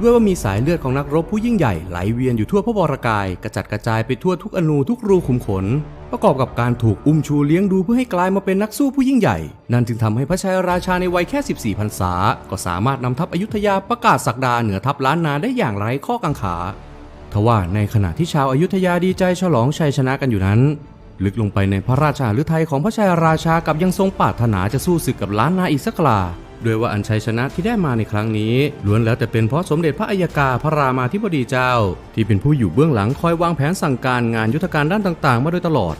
ด้วยว่ามีสายเลือดของนักรบผู้ยิ่งใหญ่ไหลเวียนอยู่ทั่วพระวรกายกระจัดกระจายไปทั่วทุกอนูทุกรูขุมขน ประกอบกับการถูกอุ้มชูเลี้ยงดูเพื่อให้กลายมาเป็นนักสู้ผู้ยิ่งใหญ่ นั่นจึงทำให้พระชัยราชาในวัยแค่ 14พรรษา ก็สามารถนำทัพอยุธยาประกาศสักดาเหนือทัพล้านนาได้อย่างไร้ข้อกังขาทว่าในขณะที่ชาวอายุทยาดีใจฉลองชัยชนะกันอยู่นั้น ลึกลงไปในพระราชาฤทัยของพระชัยราชากับยังทรงปรารถนาจะสู้ศึกกับล้านนาอีกสักกลา ด้วยว่าอันชัยชนะที่ได้มาในครั้งนี้ล้วนแล้วแต่เป็นเพราะสมเด็จพระอัยกาพระรามาธิบดีเจ้า ที่เป็นผู้อยู่เบื้องหลังคอยวางแผนสั่งการงานยุทธการด้านต่างๆ มาโดยตลอด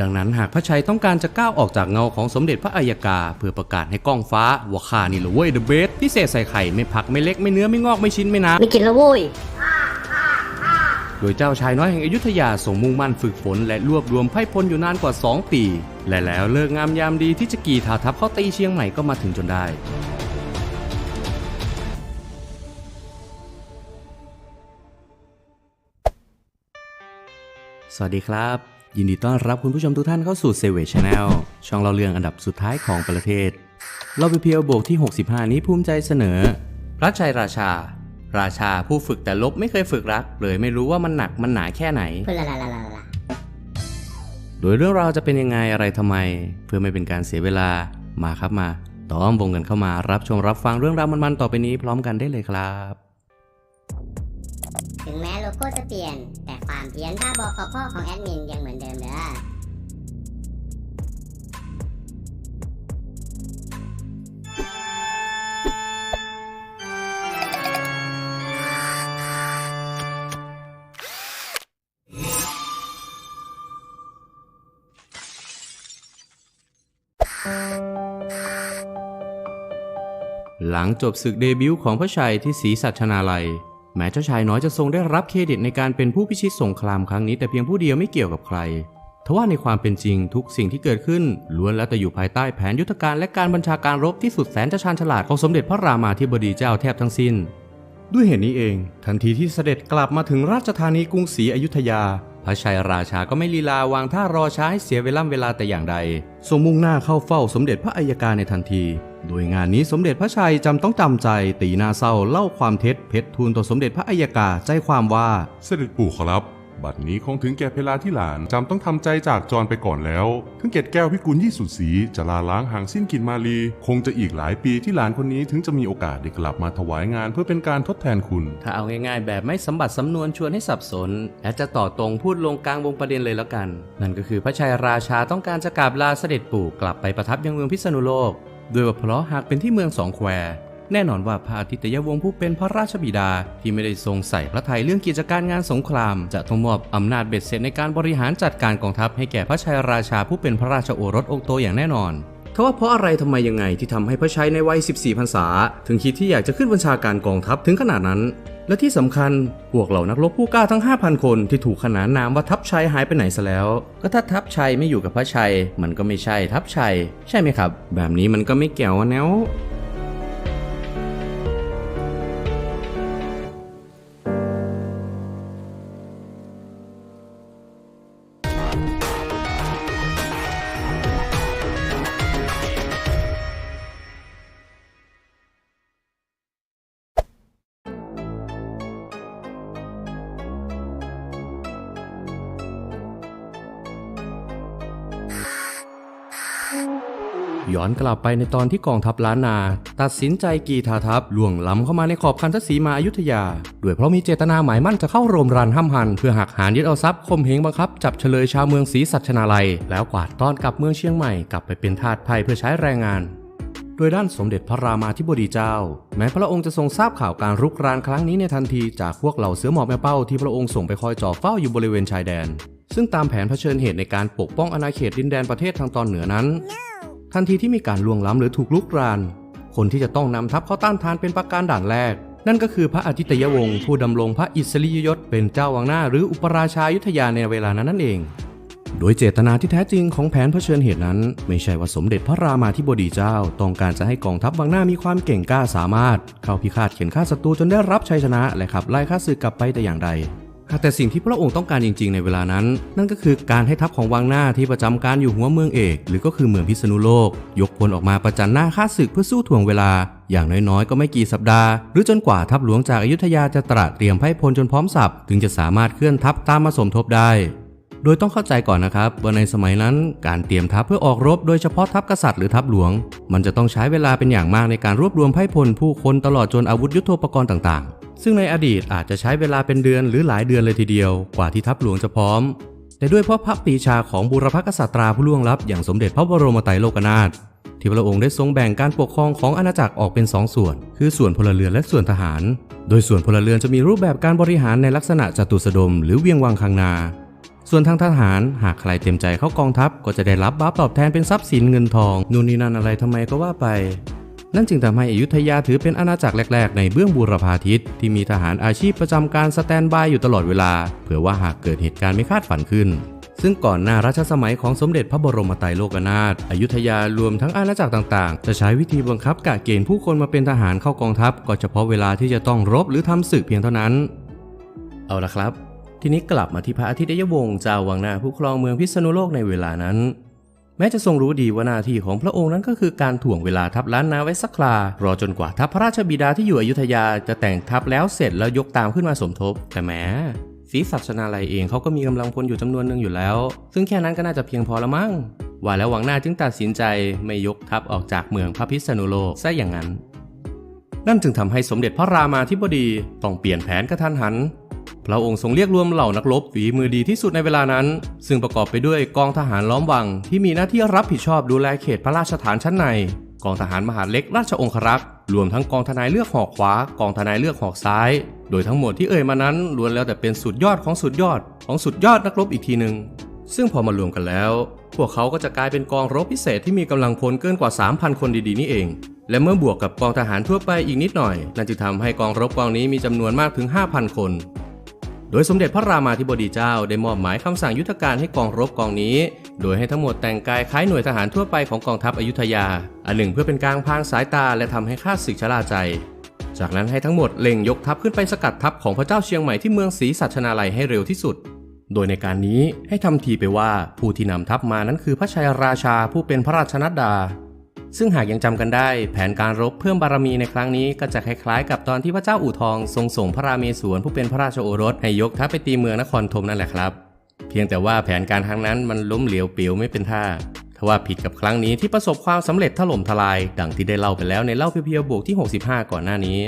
ดังนั้นหากพระชัยต้องการจะก้าวออกจากเงาของสมเด็จพระอัยกา เพื่อประกาศให้ก้องฟ้าว่าข้านี่แหละเว้ยเดอะเบสพิเศษใส่ไข่ไม่ผักไม่เล็กไม่เนื้อไม่งอกไม่ชิ้นไม่น้ำไม่กินแล้วโว้ยโดยเจ้าชายน้อยแห่งอยุธยาส่งมุ่งมั่นฝึกฝนและรวบรวมไพร่พลอยู่นานกว่า 2 ปี และแล้วเลิกงามยามดีที่จะกี่ทาทัพเข้าตีเชียงใหม่ก็มาถึงจนได้สวัสดีครับ ยินดีต้อนรับคุณผู้ชมทุกท่านเข้าสู่เซเวชแนลช่องเราเรื่องอันดับสุดท้ายของประเทศ เราไปเพียวโบกที่ 65 นี้ภูมิใจเสนอ พระชัยราชา ราชาผู้ฝึกแต่ลบไม่เคยฝึกรัก เลยไม่รู้ว่ามันหนักมันหนาแค่ไหน โดยเรื่องราวจะเป็นยังไงอะไรทำไม เพื่อไม่เป็นการเสียเวลามาครับมา ต้อมวงกันเข้ามารับชมรับฟังเรื่องราวมันๆต่อไปนี้พร้อมกันได้เลยครับ ถึงแม้โลโก้จะเปลี่ยน แต่ความเพี้ยนบ้าบอของพ่อของแอดมินยังเหมือนเดิมเด้อ หลังจบศึกเดบิวต์ของพระชัยที่ศรีสัชนาลัย แม้เจ้าชายน้อยจะทรงได้รับเครดิตในการเป็นผู้พิชิตสงครามครั้งนี้แต่เพียงผู้เดียวไม่เกี่ยวกับใครทว่าในความเป็นจริงทุกสิ่งที่เกิดขึ้นล้วนแล้วแต่อยู่ภายใต้แผนยุทธการและการบัญชาการรบที่สุดแสนจะชาญฉลาดของสมเด็จพระรามาธิบดีเจ้าแทบทั้งสิ้น ด้วยเหตุนี้เอง ทันทีที่เสด็จกลับมาถึงราชธานีกรุงศรีอยุธยา พระชัยราชาก็ไม่ลีลาวางท่ารอช้าให้เสียเวลาเวลาแต่อย่างใดทรงมุ่งหน้าเข้าเฝ้าสมเด็จพระอัยการในทันที โดยงานนี้สมเด็จพระชัยจำต้องจำใจตีหนาเศร้าเล่าความเท็จเพชรทูลต่อสมเด็จพระอัยกาใจความว่าเสด็จปู่ขอรับ บัดนี้คงถึงแก่เพลาที่หลานจำต้องทำใจจากจรไปก่อนแล้วถึงเกตแก้วพิกุลยี่สุดสีจะลาล้างห่างสิ้นกินมาลี คงจะอีกหลายปีที่หลานคนนี้ถึงจะมีโอกาสได้กลับมาถวายงานเพื่อเป็นการทดแทนคุณ ถ้าเอาง่ายๆ แบบไม่สมบัติสำนวนชวนให้สับสน และจะต่อตรงพูดลงกลางวงประเด็นเลยแล้วกัน นั่นก็คือพระชัยราชาต้องการจะกราบลาเสด็จปู่กลับไปประทับยังเมืองพิษณุโลก ด้วยว่าเพราะหากเป็นที่เมืองสองแควแน่นอนว่าพระอาทิตยวงศ์ผู้เป็นพระราชบิดา ที่ไม่ได้ทรงใส่พระทัยเรื่องกิจการงานสงคราม จะต้องมอบอำนาจเบ็ดเสร็จในการบริหารจัดการกองทัพให้แก่พระชัยราชาผู้เป็นพระราชโอรสองค์โตอย่างแน่นอนทว่าเพราะอะไรทำไมยังไงที่ทำให้พระชัยในวัย 14 พรรษา ถึงคิดที่อยากจะขึ้นบัญชาการกองทัพถึงขนาดนั้น และที่สำคัญพวกเหล่านักรบผู้กล้าทั้ง 5,000 คนที่ถูกขนานนามว่าทัพชัยหายไปไหนซะแล้ว ก็ถ้าทัพชัยไม่อยู่กับพระชัย มันก็ไม่ใช่ทัพชัย ใช่ไหมครับ แบบนี้มันก็ไม่เกี่ยวแนว ย้อนกลับไปในตอนที่กองทัพล้านนา ตัดสินใจกีทาทัพล่วงล้ำเข้ามาในขอบคันทศีมาอายุทยา ด้วยเพราะมีเจตนาหมายมั่นจะเข้าโรมรันห้ำหัน เพื่อหักหานยึดเอาทรัพย์ข่มเหงบังคับ จับเฉลยชาวเมืองศรีสัชนาลัย แล้วกวาดต้อนกลับเมืองเชียงใหม่กลับไปเป็นทาสไทยเพื่อใช้แรงงานโดยด้านสมเด็จพระรามาธิบดีเจ้า แม้พระองค์จะทรงทราบข่าวการรุกรานครั้งนี้ในทันทีจากพวกเหล่าเสือหมอบแม่เป้าที่พระองค์ส่งไปคอยจ่อเฝ้าอยู่บริเวณชายแดน ซึ่งตามแผนเผชิญเหตุในการปกป้องอาณาเขตดินแดนประเทศทางตอนเหนือนั้น ทันทีที่มีการล่วงล้ำหรือถูกลุกราน คนที่จะต้องนำทัพเข้าต้านทานเป็นประการด่านแรก นั่นก็คือพระอาทิตยวงศ์ผู้ดำรงพระอิสริยยศเป็นเจ้าวังหน้าหรืออุปราชายุทธยาในเวลานั้นนั่นเอง โดยเจตนาที่แท้จริงของแผนเผชิญเหตุนั้น ไม่ใช่ว่าสมเด็จพระรามาธิบดีเจ้า ต้องการจะให้กองทัพวังหน้ามีความเก่งกล้าสามารถ เข้าพิฆาตเข็นฆ่าศัตรูจนได้รับชัยชนะ และขับไล่ข้าศึกกลับไปแต่อย่างใด หากแต่สิ่งที่พระองค์ต้องการจริง ๆ ในเวลานั้น นั่นก็คือการให้ทัพของวังหน้าที่ประจำการอยู่หัวเมืองเอก หรือก็คือเมืองพิษณุโลก ยกพลออกมาประจันหน้าค่าศึกเพื่อสู้ถ่วงเวลา อย่างน้อยๆ ก็ไม่กี่สัปดาห์ หรือจนกว่าทัพหลวงจากอายุทยาจะตระเตรียมไพร่พลจนพร้อมสับถึงจะสามารถเคลื่อนทัพตามมาสมทบได้ โดยต้องเข้าใจก่อนนะครับว่าในสมัยนั้นการเตรียมทัพเพื่อออกรบโดยเฉพาะทัพกษัตริย์หรือทัพหลวง มันจะต้องใช้เวลาเป็นอย่างมากในการรวบรวมไพ่พลผู้คนตลอดจนอาวุธยุทโธปกรณ์ต่างๆ ซึ่งในอดีตอาจจะใช้เวลาเป็นเดือนหรือหลายเดือนเลยทีเดียว กว่าที่ทัพหลวงจะพร้อม แต่ด้วยเพราะพระปีชาของบูรพกษัตราผู้ล่วงลับอย่างสมเด็จพระบรมไตรโลกนาถที่พระองค์ได้ทรงแบ่งการปกครองของอาณาจักรออกเป็นสองส่วน คือส่วนพลเรือนและส่วนทหาร โดยส่วนพลเรือนจะมีรูปแบบการบริหารในลักษณะจตุสดม หรือเวียงวังคังนา ส่วนทางทหารหากใครเต็มใจเข้ากองทัพก็จะได้รับบัฟตอบแทนเป็นทรัพย์สินเงินทองนู่นนี่นั่นอะไรทำไมก็ว่าไป นั่นจึงทำให้อยุธยาถือเป็นอาณาจักรแรก ๆ ในเบื้องบูรพาทิตที่มีทหารอาชีพประจำการสแตนบายอยู่ตลอดเวลา เผื่อว่าหากเกิดเหตุการณ์ไม่คาดฝันขึ้นซึ่งก่อนหน้ารัชสมัยของสมเด็จพระบรมไตรโลกนาถอยุธยารวมทั้งอาณาจักรต่างๆ จะใช้วิธีบังคับกะเกณฑ์ผู้คนมาเป็นทหารเข้ากองทัพ ก็เฉพาะเวลาที่จะต้องรบหรือทำศึกเพียงเท่านั้น เอาละครับ ทีนี้กลับมาที่พระอาทิตยวงศ์เจ้าวังนาผู้ครองเมืองพิษณุโลกในเวลานั้น แม้จะทรงรู้ดีว่าหน้าที่ของพระองค์นั้นก็คือการถ่วงเวลาทัพล้านนาไว้สักครารอจนกว่าทัพพระราชบิดาที่อยู่อยุธยาจะแต่งทัพแล้วเสร็จแล้วยกตามขึ้นมาสมทบ แต่แหมศรีศักดิ์ชนาลัยเองเขาก็มีกำลังพลอยู่จำนวนหนึ่งอยู่แล้ว ซึ่งแค่นั้นก็น่าจะเพียงพอละมั้งว่าแล้ววังหน้าจึงตัดสินใจไม่ยกทัพออกจากเมืองพระพิษณุโลกซะอย่างนั้น นั่นจึงทำให้สมเด็จพระรามาธิบดีต้องเปลี่ยนแผนกระทันหัน พระองค์ทรงเรียกรวมเหล่านักรบฝีมือดีที่สุดในเวลานั้น ซึ่งประกอบไปด้วยกองทหารล้อมวัง ที่มีหน้าที่รับผิดชอบดูแลเขตพระราชฐานชั้นใน กองทหารมหาเล็กราชองครักษ์รวมทั้งกองทนายเลือกหอกขวา กองทนายเลือกหอกซ้าย โดยทั้งหมดที่เอ่ยมานั้นล้วนแล้วแต่เป็นสุดยอดของสุดยอดของสุดยอดนักรบอีกทีหนึ่งซึ่งพอมารวมกันแล้ว พวกเขาก็จะกลายเป็นกองรบพิเศษที่มีกำลังพลเกินกว่า 3,000 คนดีๆนี่เองและเมื่อบวกกับกองทหารทั่วไปอีกนิดหน่อยนั่นจึงทำให้กองรบกองนี้มีจำนวนมากถึง 5,000 คน โดยสมเด็จพระรามาธิบดีเจ้าได้มอบหมายคำสั่งยุทธการให้กองรบกองนี้ โดยให้ทั้งหมดแต่งกายคล้ายหน่วยทหารทั่วไปของกองทัพอยุธยา อันหนึ่งเพื่อเป็นการพรางสายตาและทำให้ข้าศึกชะล่าใจ จากนั้นให้ทั้งหมดเล็งยกทัพขึ้นไปสกัดทัพของพระเจ้าเชียงใหม่ที่เมืองศรีสัชนาลัยให้เร็วที่สุด โดยในการนี้ให้ทำทีไปว่าผู้ที่นำทัพมานั้นคือพระชัยราชาผู้เป็นพระราชนัดดา ซึ่งหากยังจำกันได้ แผนการรบเพิ่มบารมีในครั้งนี้ก็จะคล้ายๆ กับตอนที่พระเจ้าอู่ทองทรงส่งพระราเมศวรผู้เป็นพระราชโอรสให้ยกทัพไปตีเมืองนครธมนั่นแหละครับ เพียงแต่ว่าแผนการครั้งนั้นมันล้มเหลวเปลวไม่เป็นท่าทว่าผิดกับครั้งนี้ที่ประสบความสำเร็จถล่มทลาย ดังที่ได้เล่าไปแล้วในเล่าเพียวๆบวกที่ 65 ก่อนหน้านี้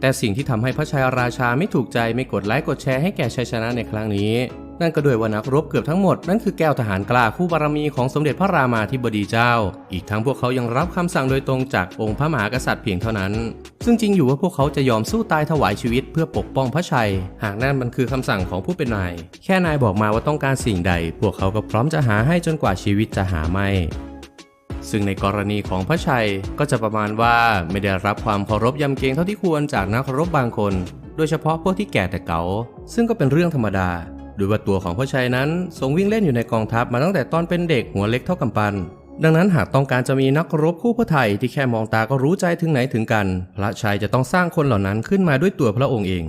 แต่สิ่งที่ทำให้พระชัยราชาไม่ถูกใจไม่กดไลค์กดแชร์ให้แก่ชัยชนะในครั้งนี้ นั่นก็ด้วยว่านักรบเกือบทั้งหมดนั่นคือแก้วทหารกล้าคู่บารมีของสมเด็จพระรามาธิบดีเจ้า อีกทั้งพวกเขายังรับคำสั่งโดยตรงจากองค์พระมหากษัตริย์เพียงเท่านั้น ซึ่งจริงอยู่ว่าพวกเขาจะยอมสู้ตายถวายชีวิตเพื่อปกป้องพระชัย หากนั่นมันคือคำสั่งของผู้เป็นนาย แค่นายบอกมาว่าต้องการสิ่งใด พวกเขาก็พร้อมจะหาให้จนกว่าชีวิตจะหาไม่ซึ่งในกรณีของพระชัยก็จะประมาณว่าไม่ได้รับความเคารพยำเกรงเท่าที่ควรจากนักรบบางคน โดยเฉพาะพวกที่แก่แต่เก่าซึ่งก็เป็นเรื่องธรรมดา ดยว่าตัวของพระชัยนั้นทรงวิ่งเล่นอยู่ในกองทัพมาตั้งแต่ตอนเป็นเด็กหัวเล็กเท่ากำปั้นดังนั้นหากต้องการจะมีนักรบคู่พระไทยที่แค่มองตาก็รู้ใจถึงไหนถึงกัน พระชัยจะต้องสร้างคนเหล่านั้นขึ้นมาด้วยตัวพระองค์เอง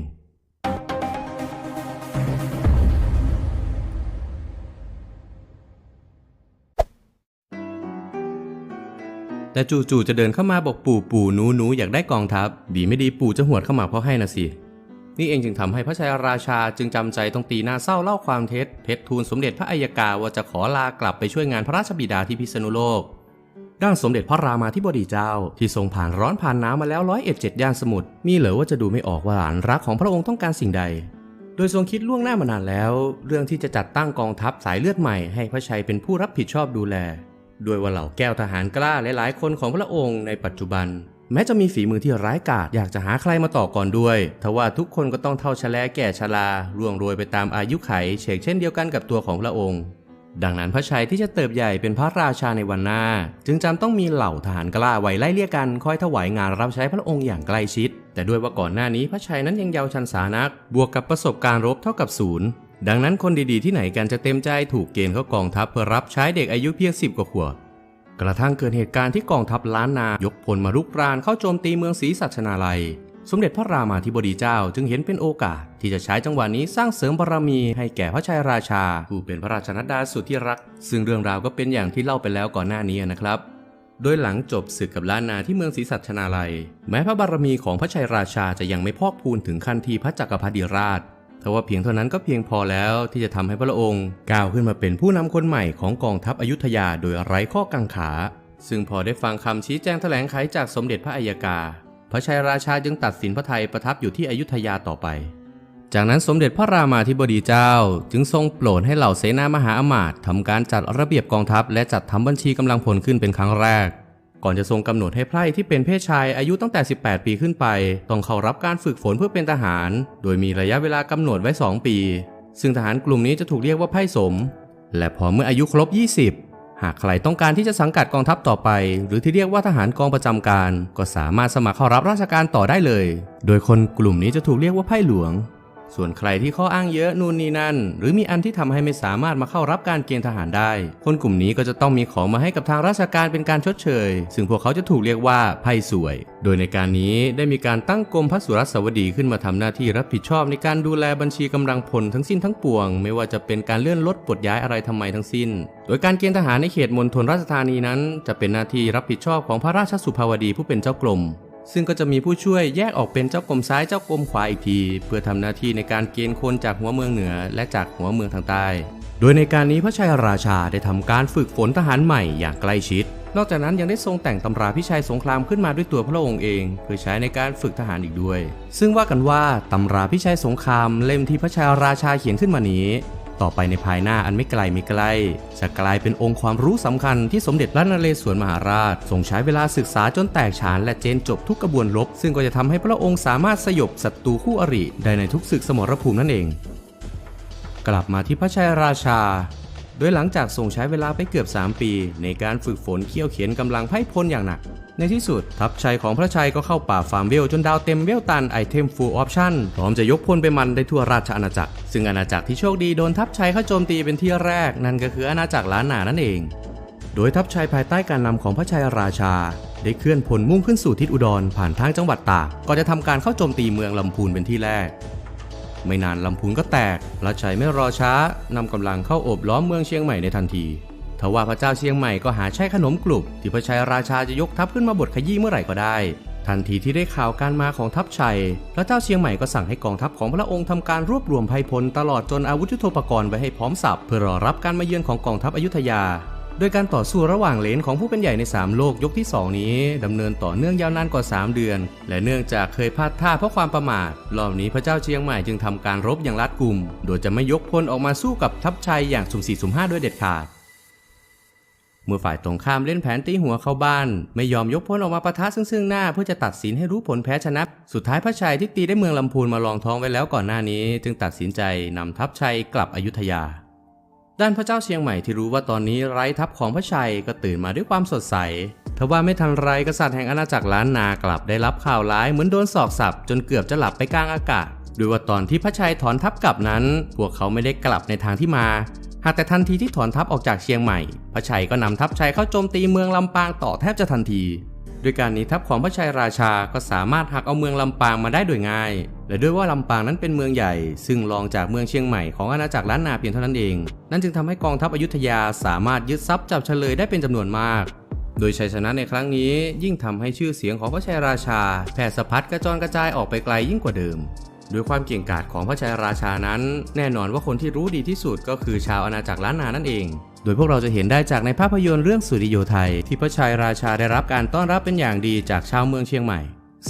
แต่จู่ๆจะเดินเข้ามาบอกปู่ปู่หนูหนูอยากได้กองทัพ ดีไม่ดีปู่จะหวดเข้ามาเพราะให้นะสิ นี่เองจึงทำให้พระชัยราชาจึงจำใจต้องตีหน้าเศร้าเล่าความเท็จเพชรทูลสมเด็จพระอัยกาว่าจะขอลากลับไปช่วยงานพระราชบิดาที่พิษณุโลก ด้านสมเด็จพระรามาธิบดีเจ้า ที่ทรงผ่านร้อนผ่านหนาวมาแล้วร้อยเอ็ดเจ็ดย่านสมุทรมีเหลือว่าจะดูไม่ออกว่าหลานรักของพระองค์ต้องการสิ่งใด โดยทรงคิดล่วงหน้ามานานแล้ว เรื่องที่จะจัดตั้งกองทัพสายเลือดใหม่ให้พระชัยเป็นผู้รับผิดชอบดูแล ด้วยว่าเหล่าแก้วทหารกล้าหลายๆคนของพระองค์ในปัจจุบัน แม้จะมีฝีมือที่ร้ายกาจอยากจะหาใครมาต่อก่อนด้วยทว่าทุกคนก็ต้องเท่าชะแลแก่ชราร่วงโรยไปตามอายุไขเฉกเช่นเดียวกันกับตัวของพระองค์ ดังนั้นพระชัยที่จะเติบใหญ่เป็นพระราชาในวันหน้า จึงจำต้องมีเหล่าทหารกล้าไว้ไล่เลี่ยกันคอยถวายงานรับใช้พระองค์อย่างใกล้ชิด แต่ด้วยว่าก่อนหน้านี้พระชัยนั้นยังเยาว์ชันสานัก บวกกับประสบการณ์รบเท่ากับศูนย์ดังนั้นคนดีๆที่ไหนกันจะเต็มใจถูกเกณฑ์เข้ากองทัพเพื่อรับใช้เด็กอายุเพียงสิบกว่าขวบ กระทั่งเกิดเหตุการณ์ที่กองทัพล้านนายกพลมารุกรานเข้าโจมตีเมืองศรีสัชนาลัย สมเด็จพระรามาธิบดีเจ้าจึงเห็นเป็นโอกาส ที่จะใช้จังหวะนี้สร้างเสริมบารมีให้แก่พระชัยราชา ผู้เป็นพระราชนัดดาสุดที่รัก ซึ่งเรื่องราวก็เป็นอย่างที่เล่าไปแล้วก่อนหน้านี้นะครับ โดยหลังจบศึกกับล้านนาที่เมืองศรีสัชนาลัย แม้พระบารมีของพระชัยราชาจะยังไม่พอกพูนถึงขั้นที่พระจักรพรรดิราช ทว่าเพียงเท่านั้นก็เพียงพอแล้วที่จะทำให้พระองค์ก้าวขึ้นมาเป็นผู้นำคนใหม่ของกองทัพอยุธยาโดยไร้ข้อกังขา ซึ่งพอได้ฟังคำชี้แจงแถลงไขจากสมเด็จพระอัยกา พระชัยราชาจึงตัดสินพระไทยประทับอยู่ที่อยุธยาต่อไป จากนั้นสมเด็จพระรามาธิบดีเจ้า จึงทรงโปรดให้เหล่าเสนามหาอมาตย์ทำการจัดระเบียบกองทัพ และจัดทำบัญชีกำลังพลขึ้นเป็นครั้งแรก ก่อนจะทรงกำหนดให้ไพร่ที่เป็นเพศชายอายุตั้งแต่ 18 ปีขึ้นไป ต้องเข้ารับการฝึกฝนเพื่อเป็นทหาร โดยมีระยะเวลากำหนดไว้ 2 ปี ซึ่งทหารกลุ่มนี้จะถูกเรียกว่าไพร่สม และพอเมื่ออายุครบ 20 หากใครต้องการที่จะสังกัดกองทัพต่อไป หรือที่เรียกว่าทหารกองประจำการ ก็สามารถสมัครเข้ารับราชการต่อได้เลย โดยคนกลุ่มนี้จะถูกเรียกว่าไพร่หลวง ส่วนใครที่ข้ออ้างเยอะนู่นนี่นั่น หรือมีอันที่ทำให้ไม่สามารถมาเข้ารับการเกณฑ์ทหารได้ คนกลุ่มนี้ก็จะต้องมีของมาให้กับทางราชการเป็นการชดเชย ซึ่งพวกเขาจะถูกเรียกว่าไพ่สวย โดยในการนี้ได้มีการตั้งกรมพระสุรสวดีขึ้นมาทำหน้าที่รับผิดชอบในการดูแลบัญชีกำลังพลทั้งสิ้นทั้งปวง ไม่ว่าจะเป็นการเลื่อนลดปลดย้ายอะไรทำไมทั้งสิ้น โดยการเกณฑ์ทหารในเขตมณฑลราชธานีนั้น จะเป็นหน้าที่รับผิดชอบของพระราชสุภาวดีผู้เป็นเจ้ากรม ซึ่งก็จะมีผู้ช่วยแยกออกเป็นเจ้ากรมซ้ายเจ้ากรมขวาอีกที เพื่อทำหน้าที่ในการเกณฑ์คนจากหัวเมืองเหนือและจากหัวเมืองทางใต้ โดยในการนี้พระชัยราชาได้ทำการฝึกฝนทหารใหม่อย่างใกล้ชิด นอกจากนั้นยังได้ทรงแต่งตำราพิชัยสงครามขึ้นมาด้วยตัวพระองค์เอง เพื่อใช้ในการฝึกทหารอีกด้วย ซึ่งว่ากันว่าตำราพิชัยสงครามเล่มที่พระชัยราชาเขียนขึ้นมานี้ ต่อไปในภายหน้าอันไม่ไกลไม่ไกล จะกลายเป็นองค์ความรู้สำคัญที่สมเด็จพระนเรศวรมหาราชทรงใช้เวลาศึกษาจนแตกฉานและเจนจบทุกกระบวนรบซึ่งก็จะทำให้พระองค์สามารถสยบศัตรูคู่อริได้ในทุกศึกสมรภูมินั่นเอง กลับมาที่พระชัยราชาโดยหลังจากทรงใช้เวลาไปเกือบ 3 ปี ในการฝึกฝนเคี่ยวเขียนกำลังไพ่พลอย่างหนัก ในที่สุด ทัพชัยของพระชัยก็เข้าป่าฟาร์มเวลจนดาวเต็มเวลตันไอเทมฟูลออปชั่นพร้อมจะยกพลไปมันได้ทั่วราชอาณาจักร ซึ่งอาณาจักรที่โชคดีโดนทัพชัยเข้าโจมตีเป็นที่แรก นั่นก็คืออาณาจักรล้านนานั่นเอง โดยทัพชัยภายใต้การนำของพระชัยราชา ได้เคลื่อนพลมุ่งขึ้นสู่ทิศอุดรผ่านทางจังหวัดตากก่อนจะทำการเข้าโจมตีเมืองลำพูนเป็นที่แรกไม่นานลำพูนก็แตกพระชัยไม่รอช้านำกำลังเข้าโอบล้อมเมืองเชียงใหม่ในทันที ทว่าพระเจ้าเชียงใหม่ก็หาใช่ขนมกลุบที่พระชัยราชาจะยกทัพขึ้นมาบดขยี้เมื่อไหร่ก็ได้ ทันทีที่ได้ข่าวการมาของทัพชัย พระเจ้าเชียงใหม่ก็สั่งให้กองทัพของพระองค์ทำการรวบรวมไพพลตลอดจนอาวุธยุทโธปกรณ์ไว้ให้พร้อมสับเพื่อรอรับการมาเยือนของกองทัพอยุธยา โดยการต่อสู้ระหว่างเลนของผู้เป็นใหญ่ใน 3 โลกยกที่ 2 นี้ดำเนินต่อเนื่องยาวนานกว่า 3 เดือน และเนื่องจากเคยพลาดท่าเพราะความประมาทรอบนี้พระเจ้าเชียงใหม่จึงทำการรบอย่างรัดกุม โดยจะไม่ยกพลออกมาสู้กับทัพชัยอย่างสุ่มสี่สุ่มห้าด้วยเด็ดขาด เมื่อฝ่ายตรงข้ามเล่นแผนตีหัวเข้าบ้าน ไม่ยอมยกพลออกมาประทะซึ่งซึ่งหน้าเพื่อจะตัดสินให้รู้ผลแพ้ชนะ สุดท้ายพระชัยที่ตีได้เมืองลำพูนมาลองท้องไว้แล้วก่อนหน้านี้ จึงตัดสินใจนำทัพชัยกลับอยุธยา ด้านพระเจ้าเชียงใหม่ที่รู้ว่าตอนนี้ไร้ทัพของพระชัยก็ตื่นมาด้วยความสดใสทว่าไม่ทันไรกษัตริย์แห่งอาณาจักรล้านนากลับได้รับข่าวร้ายเหมือนโดนสอกสับจนเกือบจะหลับไปกลางอากาศโดยว่าตอนที่พระชัยถอนทัพกลับนั้น พวกเขาไม่ได้กลับในทางที่มา หากแต่ทันทีที่ถอนทัพออกจากเชียงใหม่ พระชัยก็นำทัพชัยเข้าโจมตีเมืองลำปางต่อแทบจะทันทีด้วยการนี้ทัพของพระชัยราชาก็สามารถหักเอาเมืองลำปางมาได้โดยง่าย และด้วยว่าลำปางนั้นเป็นเมืองใหญ่ ซึ่งรองจากเมืองเชียงใหม่ของอาณาจักรล้านนาเพียงเท่านั้นเอง นั่นจึงทำให้กองทัพอยุธยาสามารถยึดทรัพย์จับเฉลยได้เป็นจำนวนมาก โดยชัยชนะในครั้งนี้ยิ่งทำให้ชื่อเสียงของพระชัยราชาแผ่สะพัดกระจรกระจายออกไปไกลยิ่งกว่าเดิม ด้วยความเก่งกาจของพระชายราชานั้น แน่นอนว่าคนที่รู้ดีที่สุดก็คือชาวอาณาจักรล้านนานั่นเอง โดยพวกเราจะเห็นได้จากในภาพยนตร์เรื่องสุริโยไทย ที่พระชายราชาได้รับการต้อนรับเป็นอย่างดีจากชาวเมืองเชียงใหม่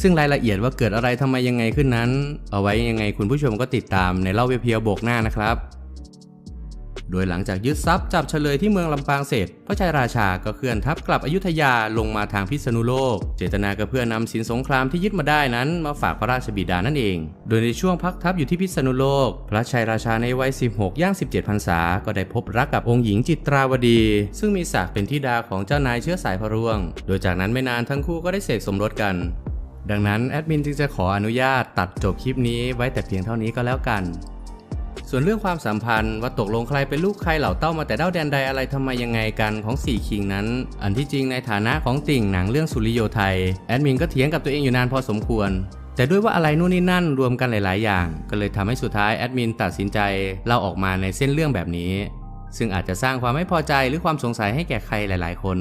ซึ่งรายละเอียดว่าเกิดอะไรทำไมยังไงขึ้นนั้น เอาไว้ยังไงคุณผู้ชมก็ติดตามในเล่าเพียวโบกหน้านะครับ โดยหลังจากยึดทรัพย์จับเฉลยที่เมืองลำปางเสร็จ พระชัยราชาก็เคลื่อนทัพกลับอยุธยาลงมาทางพิษณุโลก เจตนาก็เพื่อนำสินสงครามที่ยึดมาได้นั้นมาฝากพระราชบิดานั่นเอง โดยในช่วงพักทัพอยู่ที่พิษณุโลก พระชัยราชาในวัย 16 ย่าง 17พรรษา ก็ได้พบรักกับองค์หญิงจิตราวดี ซึ่งมีศักดิ์เป็นธิดาของเจ้านายเชื้อสายพระร่วง โดยจากนั้นไม่นานทั้งคู่ก็ได้เสกสมรสกันดังนั้นแอดมินจึงจะขออนุญาตตัดจบคลิปนี้ไว้แต่เพียงเท่านี้ก็แล้วกัน ส่วนเรื่องความสัมพันธ์ว่าตกลงใครเป็นลูกใครเหล่าเต้ามาแต่เด้าแดนใดอะไรทำไมยังไงกันของสี่คิงนั้น อันที่จริงในฐานะของติ่งหนังเรื่องสุริโยไทยแอดมินก็เถียงกับตัวเองอยู่นานพอสมควรแต่แต่ด้วยว่าอะไรนู่นนี่นั่นรวมกันหลาย ๆ อย่าง ก็เลยทำให้สุดท้ายแอดมินตัดสินใจเล่าออกมาในเส้นเรื่องแบบนี้ ซึ่งอาจจะสร้างความไม่พอใจหรือความสงสัยให้แก่ใครหลาย ๆ คน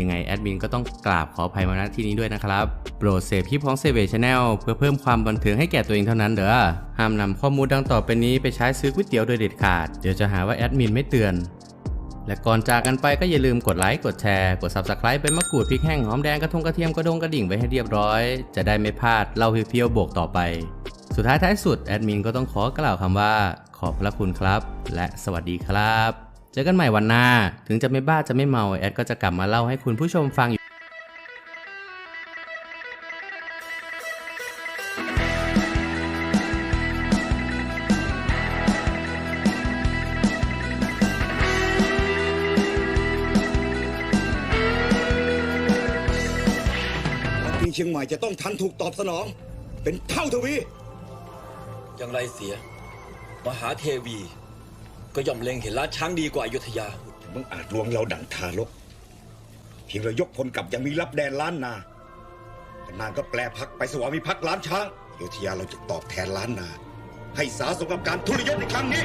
ยังไงแอดมินก็ต้องกราบขออภัยมาณที่นี้ด้วยนะครับ โปรดเสพคลิปของเซเวชแนลเพื่อเพิ่มความบันเทิงให้แก่ตัวเองเท่านั้นเด้อห้ามนำข้อมูลดังต่อไปนี้ไปใช้ซื้อก๋วยเตี๋ยวโดยเด็ดขาดเดี๋ยวจะหาว่าแอดมินไม่เตือนและก่อนจากกันไปก็อย่าลืมกดไลค์ กดแชร์ กด Subscribe เป็นมะกรูดพริกแห้ง หอมแดงกระทงกระเทียมกระดงกระดิ่งไว้ให้เรียบร้อย จะได้ไม่พลาดเล่าเพียวๆบวกต่อไป สุดท้ายท้ายสุด แอดมินก็ต้องขอกล่าวคำว่า ขอบพระคุณครับ และสวัสดีครับ เจอกันใหม่วันหน้า ถึงจะไม่บ้าจะไม่เมาแอดก็จะกลับมาเล่าให้คุณผู้ชมฟังวันที่เชียงใหม่จะต้องทันถูกตอบสนอง เป็นเท่าทวี อย่างไรเสีย มหาเทวี ก็ย่อมเล็งเห็นล้าช้างดีกว่าอยุธยา มึงอาจลวงเราดั่งทารกเพียงเรายกพลกลับยังมีรับแดนล้านนาแต่นางก็แปลพักไปสวามิภักดิ์ล้านช้างอยุธยาเราจะตอบแทนล้านนา ให้สาสมกับการทุรยศในครั้งนี้